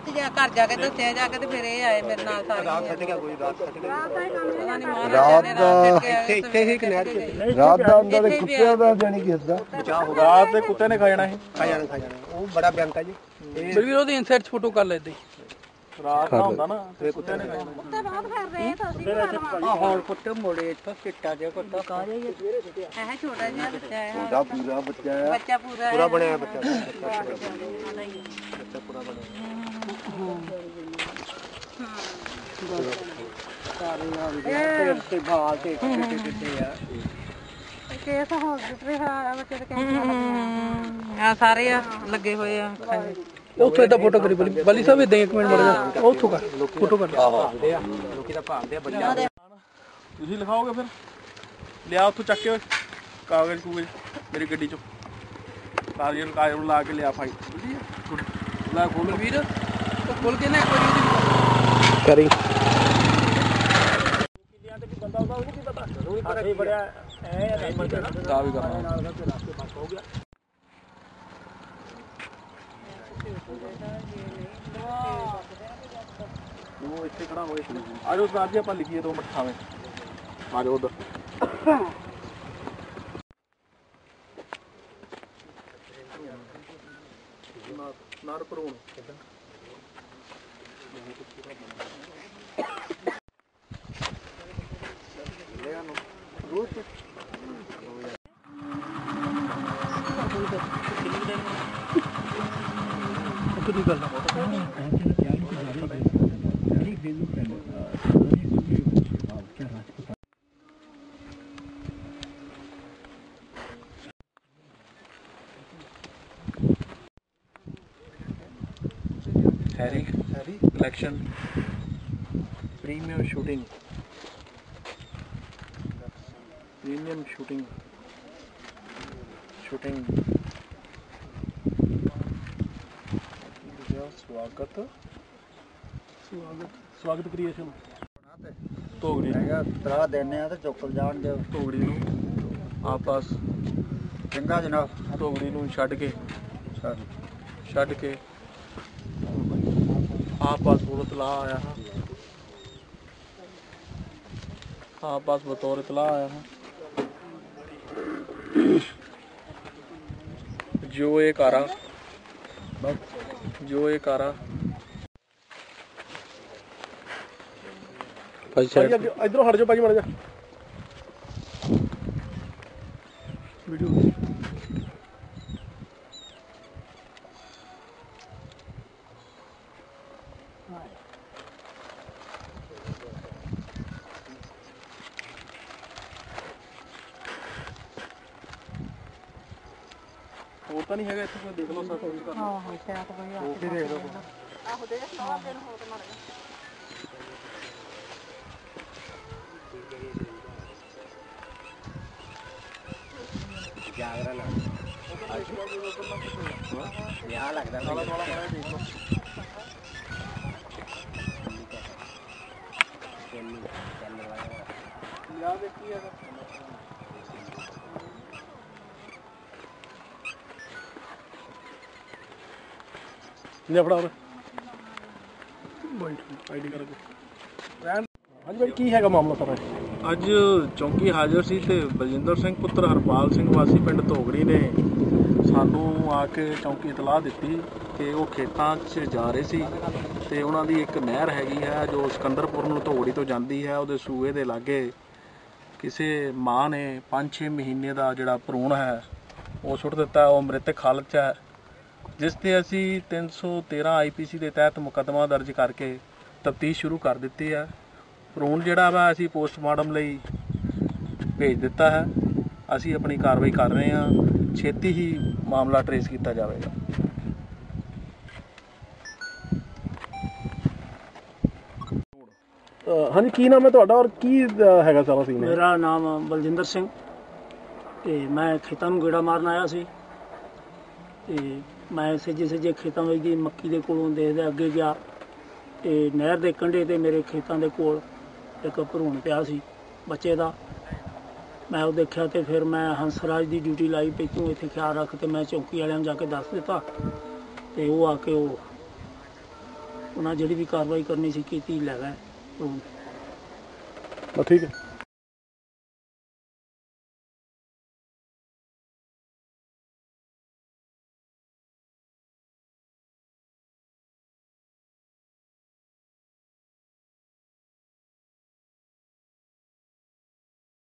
ਬਾਅਦ ਚ ਜਾ ਘਰ ਜਾ ਕੇ ਦੱਸਿਆ ਜਾ ਕੇ ਤੇ ਫਿਰ ਇਹ ਆਏ ਮੇਰੇ ਨਾਲ ਸਾਰੇ ਰਾਤ ਕੱਟ ਗਿਆ ਕੋਈ ਰਾਤ ਕੱਟ ਗਿਆ। ਰਾਤ ਦਾ ਇੱਥੇ ਇੱਥੇ ਹੀ ਕਿਨਾਰੇ ਰਾਤ ਦਾ ਅੰਦਰ ਦੇ ਕੁੱਤਿਆਂ ਦਾ ਜਾਨੀ ਕਿਸ ਦਾ ਰਾਤ ਦੇ ਕੁੱਤੇ ਨੇ ਖਾ ਜਾਣਾ ਇਹ। ਖਾ ਜਾਣਾ ਖਾ ਜਾਣਾ। ਉਹ ਬੜਾ ਬਿਆੰਕਾ ਜੀ। ਇਹ ਫਿਰ ਵੀ ਉਹਦੀ ਇਨਸਾਈਡ ਫੋਟੋ ਕਰ ਲੈਦੇ ਰਾਤ ਦਾ ਹੁੰਦਾ ਨਾ ਤੇ ਕੁੱਤੇ ਨੇ ਖਾ ਜਾਣਾ ਆ ਹੁਣ ਕੁੱਤੇ ਮੋੜੇ ਇੱਥੋਂ ਚਿੱਟਾ ਜਿਹਾ ਕੁੱਤਾ ਕਾ ਇਹ ਛੋਟਾ ਜਿਹਾ ਬੱਚਾ ਹੈ। ਦਾ ਪੂਰਾ ਬੱਚਾ ਹੈ ਬੱਚਾ ਪੂਰਾ ਪੂਰਾ ਬਣਿਆ ਬੱਚਾ ਇਹ ਤੇ ਭਾਲ ਤੇ ਕਿੱਥੇ ਆ ਕੇਸ ਹਸਪੀਟਲ ਹੈ। ਬੱਚੇ ਦੇ ਆ ਸਾਰੇ ਆ ਲੱਗੇ ਹੋਏ ਆ ਉੱਥੇ ਦਾ ਫੋਟੋ ਕਰੀ ਬਲੀ ਬਲੀ ਸਾਹਿਬ ਇਦਾਂ ਇੱਕ ਮਿੰਟ ਮੜ ਜਾ ਉੱਥੋਂ ਕਰ ਫੋਟੋ ਕਰ। ਲੋਕੀ ਤਾਂ ਭਾਲਦੇ ਆ ਬੱਚਾ ਤੁਸੀਂ ਲਿਖਾਓਗੇ ਫਿਰ? ਲਿਆ ਉੱਥੋਂ ਚੱਕ ਕੇ ਓਏ ਕਾਗਜ਼ ਕੂਗਜ਼ ਮੇਰੀ ਗੱਡੀ ਚੋਂ। ਕਾਗਜ਼ ਕਾਗਜ਼ ਲਾ ਕੇ ਲਿਆ ਫਾਈ ਲੈ ਖੋਲ। ਵੀਰ ਖੋਲ ਕੇ ਨਾ ਇੱਕ ਵਾਰੀ ਉਹਦੀ ਕਰੀ। ਦਾ ਵੀ ਕਰਨਾ। ਉਹ ਇੱਥੇ ਖੜਾ ਹੋਏ ਆ ਜਾਓ ਸਾਹਿਬ ਜੀ ਆਪਾਂ ਲਿਖੀਏ ਦੋ ਮਿੰਟ ਥਾਵੇਂ ਆ ਜਾਓ ਉਧਰ। ਨਾਰ ਪਰੂਣ ਕਿੰਨੀ Eric election premium shooting premium shooting shooting ਸਵਾਗਤ ਸਵਾਗਤ ਸਵਾਗਤ ਕ੍ਰੀਏਸ਼ਨ ਤੋਗੜੀ ਹੈਗਾ ਤਰਾ ਦੇਣੇ ਆ ਤੇ ਚੁੱਕ ਜਾਣਗੇ ਤੋਗੜੀ ਨੂੰ ਆਪਸ ਚੰਗਾ ਜਨਾਬ। ਤੋਗੜੀ ਨੂੰ ਛੱਡ ਕੇ। ਛੱਡ ਕੇ ਆਪਸ ਬਤੌਰ ਤਲਾ ਆਇਆ ਹਾਂ। ਆਪਸ ਬਤੌਰ ਤਲਾ ਆਇਆ ਹਾਂ। ਜੋ ਇਹ ਕਾਰਾ ਜੋ ਇਹ ਕਾਰਾ। ਭਾਈ ਸਾਹਿਬ ਇਧਰੋਂ ਹਟ ਜਾਓ ਭਾਈ ਮੜ ਜਾ ਵੀਡੀਓ। ਤਾਂ ਨਹੀਂ ਹੈਗਾ ਇੱਥੇ ਕੋਈ ਦੇਖ ਲਓ ਸਰ ਤੁਸੀਂ ਕਰ ਹਾਂ ਹਾਂ ਸ਼ਾਇਦ ਕੋਈ ਆ। ਕੇ ਦੇਖ ਲਓ। ਜਾਗਰਾ ਲਾ ਯਾ ਲੱਗਦਾ ਆਲਾ ਦੁਆਲਾ ਮਾੜਾ ਜਿਹਾ। ਦੇਖ ਲਓ। ਯਾ ਦੇਖੀ ਹੈਗਾ ਲੈ ਫੜਾ ਉਹ ਆਈਡੀ ਕਰ ਰਹਿਣ ਅੱਜ ਬਾਈ, ਕੀ ਹੈਗਾ ਮਾਮਲਾ ਸਾਰਾ ਅੱਜ ਚੌਂਕੀ ਹਾਜ਼ਰ ਸੀ ਤੇ ਬਲਜਿੰਦਰ ਸਿੰਘ ਪੁੱਤਰ ਹਰਪਾਲ ਸਿੰਘ ਵਾਸੀ ਪਿੰਡ ਧੋਗੜੀ ਨੇ ਸਾਨੂੰ ਆ ਕੇ ਚੌਂਕੀ ਇਤਲਾਹ ਦਿੱਤੀ ਕਿ ਉਹ ਖੇਤਾਂ 'ਚ ਜਾ ਰਹੇ ਸੀ ਤੇ ਉਹਨਾਂ ਦੀ ਇੱਕ ਨਹਿਰ ਹੈਗੀ ਹੈ, ਜੋ ਸਿਕੰਦਰਪੁਰ ਨੂੰ ਧੋਗੜੀ ਤੋਂ ਜਾਂਦੀ ਹੈ। ਉਹਦੇ ਸੂਏ ਦੇ ਲਾਗੇ ਕਿਸੇ ਮਾਂ ਨੇ 5-6 ਮਹੀਨੇ ਦਾ ਜਿਹੜਾ ਭਰੂਣ ਹੈ, ਉਹ ਸੁੱਟ ਦਿੱਤਾ। ਉਹ ਮ੍ਰਿਤਕ ਹਾਲਤ 'ਚ ਹੈ। ਜਿਸ ਤੇ ਅਸੀਂ 313 ਆਈਪੀਸੀ ਦੇ ਤਹਿਤ ਮੁਕੱਦਮਾ ਦਰਜ ਕਰਕੇ ਤਫਤੀਸ਼ ਸ਼ੁਰੂ ਕਰ ਦਿੱਤੀ ਹੈ। ਭਰੂਣ ਜਿਹੜਾ ਵਾ ਅਸੀਂ ਪੋਸਟਮਾਰਟਮ ਲਈ ਭੇਜ ਦਿੱਤਾ ਹੈ। ਅਸੀਂ ਆਪਣੀ ਕਾਰਵਾਈ ਕਰ ਰਹੇ ਹਾਂ। ਛੇਤੀ ਹੀ ਮਾਮਲਾ ਟਰੇਸ ਕੀਤਾ ਜਾਵੇਗਾ। ਹਾਂਜੀ ਕੀ ਨਾਮ ਹੈ ਤੁਹਾਡਾ ਔਰ ਕੀ ਹੈਗਾ ਸਾਰਾ ਸੀਨ ਮੇਰਾ ਨਾਮ ਬਲਜਿੰਦਰ ਸਿੰਘ ਤੇ ਮੈਂ ਖੇਤਾਂ ਨੂੰ ਗੇੜਾ ਮਾਰਨ ਆਇਆ ਸੀ ਤੇ ਮੈਂ ਸੱਜੇ ਸੱਜੇ ਖੇਤਾਂ ਵਿੱਚ ਦੀ ਮੱਕੀ ਦੇ ਕੋਲੋਂ ਦੇਖਦੇ ਅੱਗੇ ਗਿਆ ਤੇ ਨਹਿਰ ਦੇ ਕੰਢੇ ਤੇ ਮੇਰੇ ਖੇਤਾਂ ਦੇ ਕੋਲ ਇੱਕ ਭਰੂਣ ਪਿਆ ਸੀ ਬੱਚੇ ਦਾ। ਮੈਂ ਉਹ ਦੇਖਿਆ ਤੇ ਫਿਰ ਮੈਂ ਹੰਸਰਾਜ ਦੀ ਡਿਊਟੀ ਲਾਈ ਪਈ ਤੂੰ ਇੱਥੇ ਖਿਆਲ ਰੱਖ ਤੇ ਮੈਂ ਚੌਕੀ ਵਾਲਿਆਂ ਨੂੰ ਜਾ ਕੇ ਦੱਸ ਦਿੱਤਾ ਤੇ ਉਹ ਆ ਕੇ ਉਹ ਉਹਨਾਂ ਜਿਹੜੀ ਵੀ ਕਾਰਵਾਈ ਕਰਨੀ ਸੀ ਕੀਤੀ, ਲੈ ਗਏ ਭਰੂਣ। ਠੀਕ ਹੈ।